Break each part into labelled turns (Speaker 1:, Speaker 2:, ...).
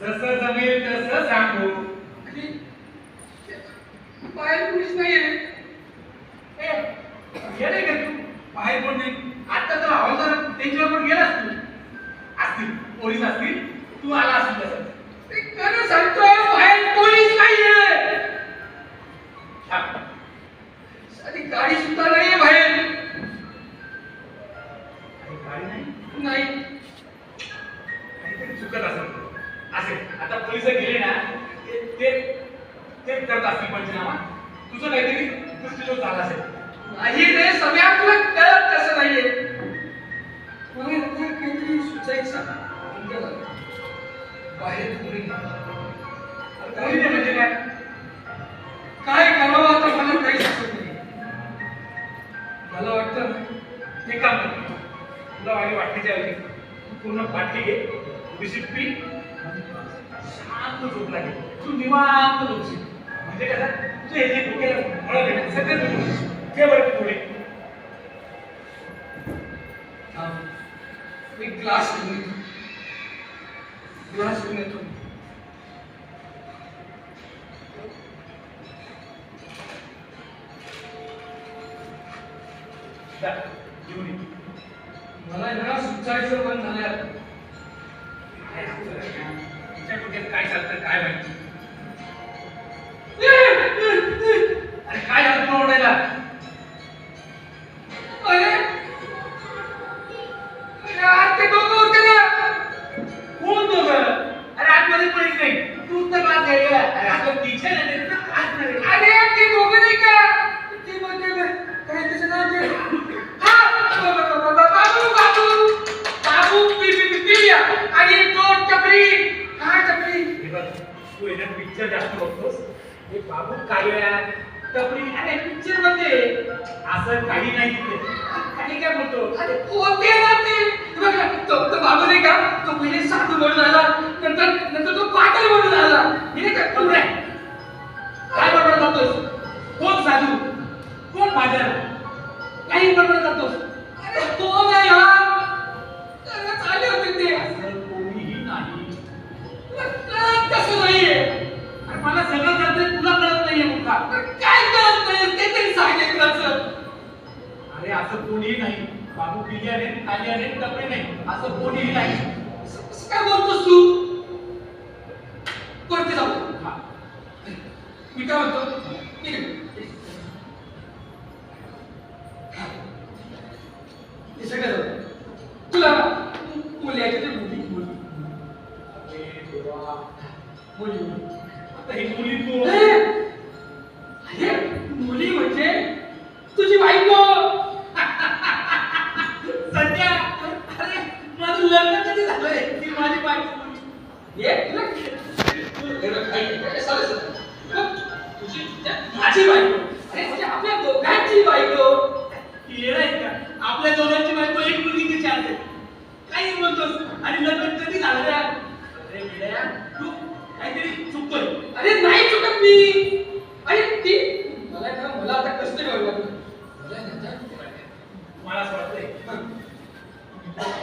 Speaker 1: जसं जमेल तसं सांगू.
Speaker 2: आणि बाहेर कुणीच नाहीये.
Speaker 1: हे नाही का तू? बाहेर कोण नाही आता तर हवालदार त्यांच्यावर पण गेलास तू. असतील पोलीस असतील तू आला असतील करत असतील पंचनामा तुझं काहीतरी दृष्टीदोष झाला असेल.
Speaker 2: नाही रे सगळ्या तुला कळत कसं नाहीये. मला काहीतरी सुचायचं बाहेर नाही.
Speaker 1: म्हणजे काय?
Speaker 2: काय करावं आता मला काही सुचत नाही. मला वाटतं ना,
Speaker 1: एक काम तुला माझी वाटणीच्या ऐवजी तू पूर्ण बाटली घे. शांत झोप लागेल. तू निवांत झोपशील. म्हणजे कसं तुझं हे जे डोक्याला सगळं बरं
Speaker 2: घेऊन येतो. घेऊन येतो.
Speaker 1: घेऊन
Speaker 2: मला ना सुचायचं पण झालं
Speaker 1: काय डोक्यात काय चालतं? काय माहिती?
Speaker 2: आणि तो टपरी. हा टपरी.
Speaker 1: हे बघ, तू आहे पिक्चर जास्त बघतोस. हे बाबू काळ्या टपरी अरे पिक्चरमध्ये. असं काही नाही तिथे. काही काय बोलतो
Speaker 2: अरे होते ना ते तो तो बाबू नाही का? तो पहिले साधू म्हणून आला. नंतर नंतर तो पाटील म्हणून आला. हे नाही का?
Speaker 1: कोण काय बरोबर करतोस? कोण साधू? कोण बाजार? काही बरोबर करतोस?
Speaker 2: अरे तो नाही हा. त्याला चालले होते ते
Speaker 1: असं कोणीही नाही. बाबू पिल्याने काल्याने टपरी नाही. असं कोणीही नाही.
Speaker 2: असं काय बोलतोस तू? वरती जाऊ
Speaker 1: हा.
Speaker 2: मी काय म्हणतो? ठीक आहे. सगळं जाऊ दे. तुला मुली आहे ते मुली. मुली. मुली.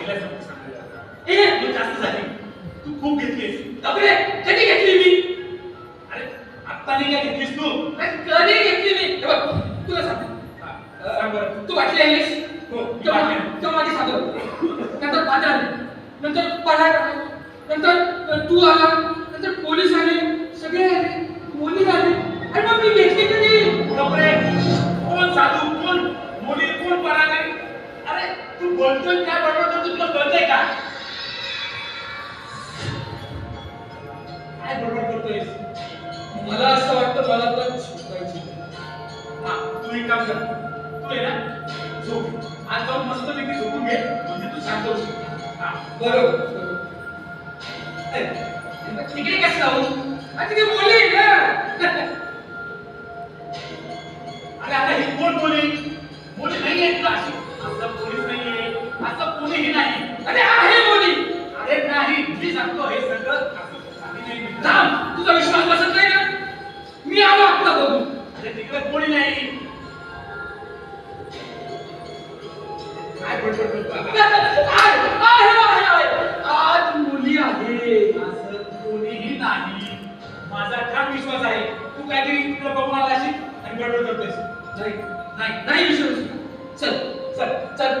Speaker 1: पहिला समजून सांगायला
Speaker 2: ए
Speaker 1: तू जास्त झाली. तू खूप घेतलीस.
Speaker 2: बापरे कधी घेतली मी?
Speaker 1: अरे आत्ता नाही काय घेतलीस तू?
Speaker 2: अरे, कधी घेतली मी? हे बघ तुला सांग तू बाटली आणलीस
Speaker 1: हो,
Speaker 2: तेव्हा माझी नंतर बाजार नंतर पढाय नंतर तू आला. नंतर पोलीस आले. सगळे आले. मुली आले. आणि मग मी घेतली कधी?
Speaker 1: बापरे कोण साधू? कोण? मुली कोण परागाई अरे तू बोलतोय काय बरोबर तुला कळतंय का? काय बरोबर करतोय
Speaker 2: मला असं वाटतं मला तर शिकवायची.
Speaker 1: हा तू एक काम कर. तू आहे ना. झोप. आज जाऊन मस्त पैकी झोपून घे. म्हणजे तू शांत होशील हा
Speaker 2: बरोबर. तिकडे कसं जाऊ? अरे तिथे मुली ना.
Speaker 1: अरे आता ही कोण बोली बोली नाही आहे तुला अशी? असं पोलीस कोणीही नाही.
Speaker 2: अरे आहे मुली
Speaker 1: अरे नाही मी सांगतो हे सगळं नाही.
Speaker 2: थांब तुझा विश्वास बसत नाही ना? मी आलो आत्ता बघू
Speaker 1: अरे तिकडे कोणी नाही. काय बडबड.
Speaker 2: आज मुली आहे.
Speaker 1: असं कोणी माझा ठाम विश्वास आहे. तू काहीतरी तुला बघून आला असेल आणि गडबड करतोयस
Speaker 2: नाही नाही नाही विसरू चल चल चल.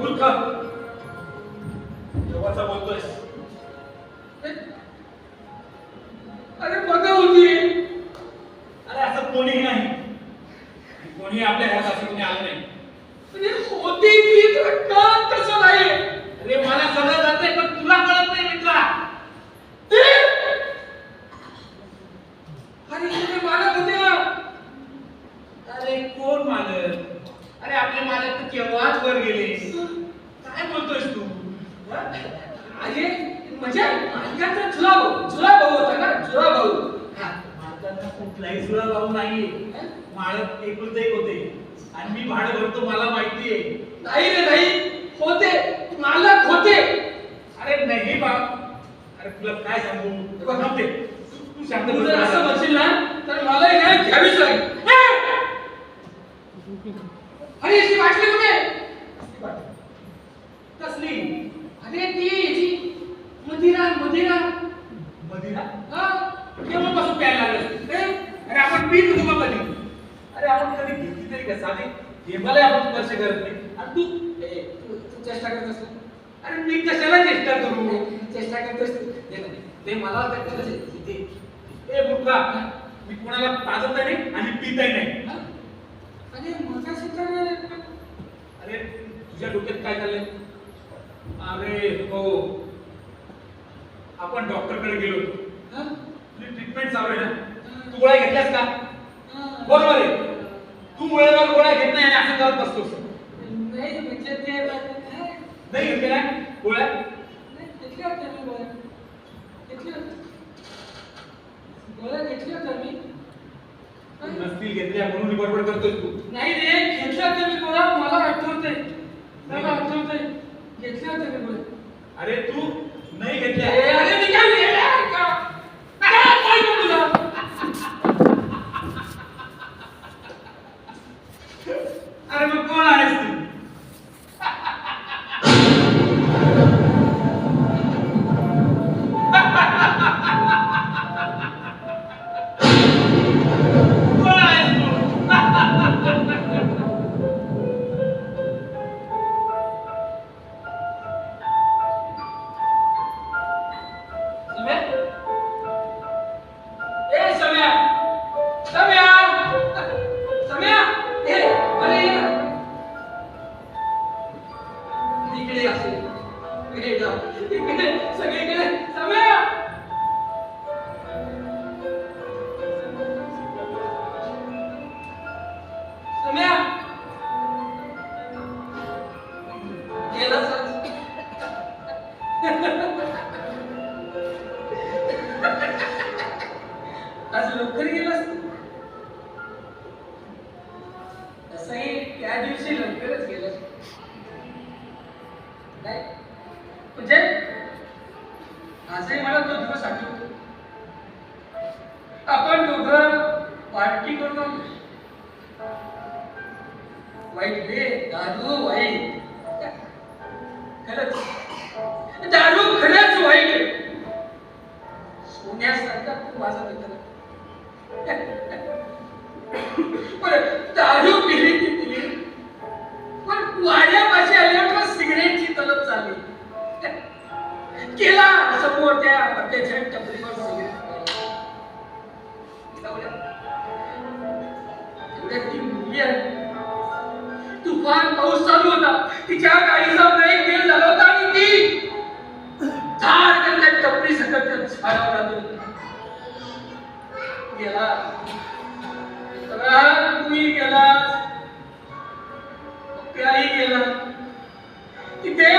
Speaker 1: मूर्ख. देवाचा बोलतोयस
Speaker 2: अरे बघा होती
Speaker 1: अरे असं कोणीही नाही कोणी आपल्या घरात असं कोणी आलं नाही
Speaker 2: म्हणजे होती ती तर का तसं नाही
Speaker 1: अरे मला सगळं जातंय पण तुला कळत नाही मित्रा
Speaker 2: ते अरे तुम्ही मालक होते ना
Speaker 1: अरे कोण मालक अरे आपले मालक तर केव्हाच वर गेले काय बोलतोयस तू हा?
Speaker 2: अरे म्हणजे मालकाचा जुला भाऊ जुला भाऊ होता ना जुला भाऊ हा
Speaker 1: मालकांना कुठलाही सुद्धा भाऊ नाहीये मालक एकुलते एक होते. आणि मी भाडं भरतो मला माहितीये
Speaker 2: नाही रे नाही. होते. मालक होते.
Speaker 1: अरे नाही बाप अरे तुला काय सांगू. नव्हते तू. शांत.
Speaker 2: जर असं म्हणशील ना तर मला घ्यावीच लागेल! अरे याची बाटली कुठे?
Speaker 1: कसली
Speaker 2: अरे ती याची मदिरा मदिरा.
Speaker 1: मदिरा?
Speaker 2: हा
Speaker 1: केव्हापासून प्यायला लागलं? अरे आपण पीत होतो का कधी अरे आपण कधी घेतली तरी का साधी गेमाला आपण स्पर्श करत नाही. आणि तू
Speaker 2: तू तू चेष्टा करत असतो.
Speaker 1: अरे मी कशाला चेष्टा करू?
Speaker 2: चेष्टा करत असतो. ते नाही, ते मला ते
Speaker 1: ए मूर्खा मी कोणाला पाजत नाही आणि पितही नाही.
Speaker 2: हा? अरे मगाशी तर
Speaker 1: अरे तुझ्या डोक्यात काय झालंय अरे हो. आपण डॉक्टरकडे गेलो होतो.
Speaker 2: हा?
Speaker 1: तुझी ट्रीटमेंट चालू आहे ना? तू गोळ्या घेतल्यास का?
Speaker 2: हा.
Speaker 1: बरोबर आहे तू वेळेवर गोळ्या घेत नाही आणि असं करत असतोस
Speaker 2: नाही म्हणजे ते नाही,
Speaker 1: नाही घेतल्या गोळ्या?
Speaker 2: घेतल्या होत्या मी गोळ्या. घेतल्या होत्या गोळ्या घेतल्या होत्या मी?
Speaker 1: नसतील घेतल्या म्हणून बडबड करतोय तू.
Speaker 2: नाही रे घेतल्या होत्या मी गोळ्या. मला आठवते मला आठवते घेतल्या होत्या मी गोळ्या.
Speaker 1: अरे तू नाही घेतल्या.
Speaker 2: अरे मी काय एवढ्यात ती मुलगी आली. तुफान पाऊस चालू होता तिच्या गाडीचा ब्रेक फेल झाला होता आणि ती झाड त्या टपरी सकट त्या झाडावर आली होती. गेला सगळा तूही गेलास गेला तिथे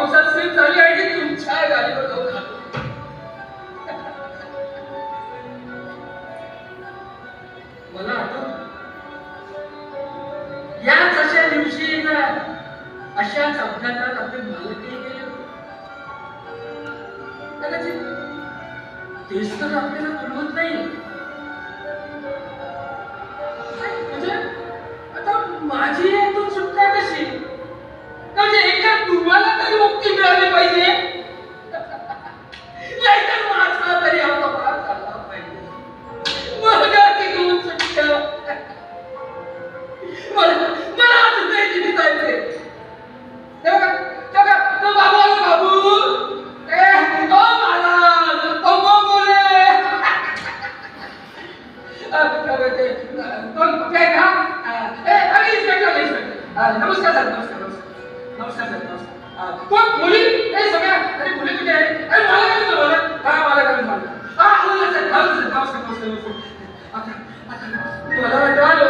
Speaker 2: पावसात स्लिप झाली आणि ती तुमच्या गाडीवर जाऊन आली. मला आठवतं याच अशा दिवशी अशाच अपघातात आपले मालकही गेले. कदाचित तेच तर आपल्याला कळवत नाही. म्हणजे आता माझी नमस्कार सर नमस्कार नमस्कार. सर नमस्कार. कोण मुली? नाही सगळ्या अरे मुली कुठे आहे? अरे मला काय बोला काय मला काय बोला हा सर. मला वाटतं